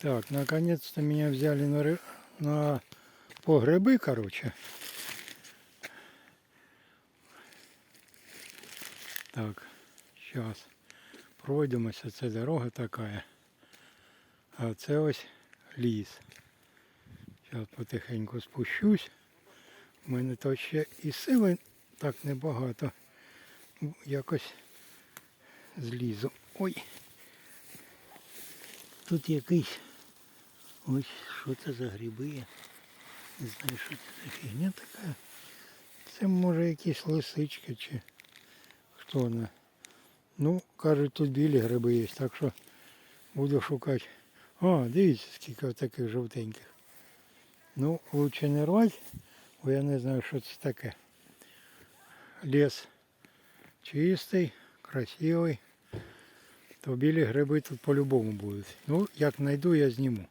Так, наконец-то меня взяли на, на по короче. Так, зараз пройдемося, це дорога така. А це ось ліс. Зараз потихеньку спущусь. У мене то ще і сили так небагато. Якось злізу. Ой. Тут якийсь. Ось що це за гриби. Не знаю, що це за фігня така. Це може якісь лисички чи хто вона. Ну, кажуть, тут білі гриби є, так що буду шукати. О, дивіться, скільки таких жовтеньких. Ну, лучше не рвати, бо я не знаю, що це таке. Ліс чистий, красивий. То білі гриби тут по-любому будуть. Ну, як знайду, я зніму.